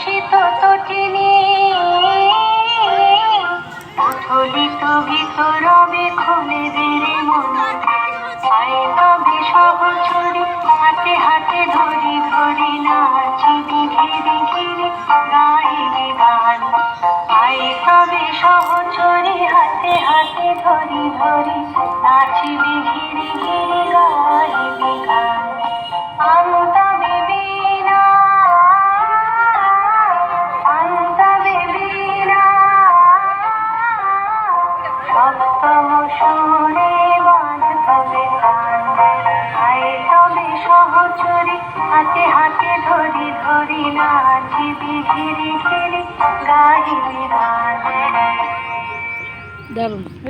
উলসিত তটিনী। ভিতরবে খুলে বেড়ে মন আয় তবে সহচরি হাতে হাতে ধরি ধরি নাচিবি ঘিরে ঘিরে গাইবি গান। আয় তবে সহচরি হাতে হাতে ধরি ধরি ঘিরে ঘিরে হাতে হাতে ধরি ধরি নাচিবি ঘিরে ঘিরে গাইবি দারুণ।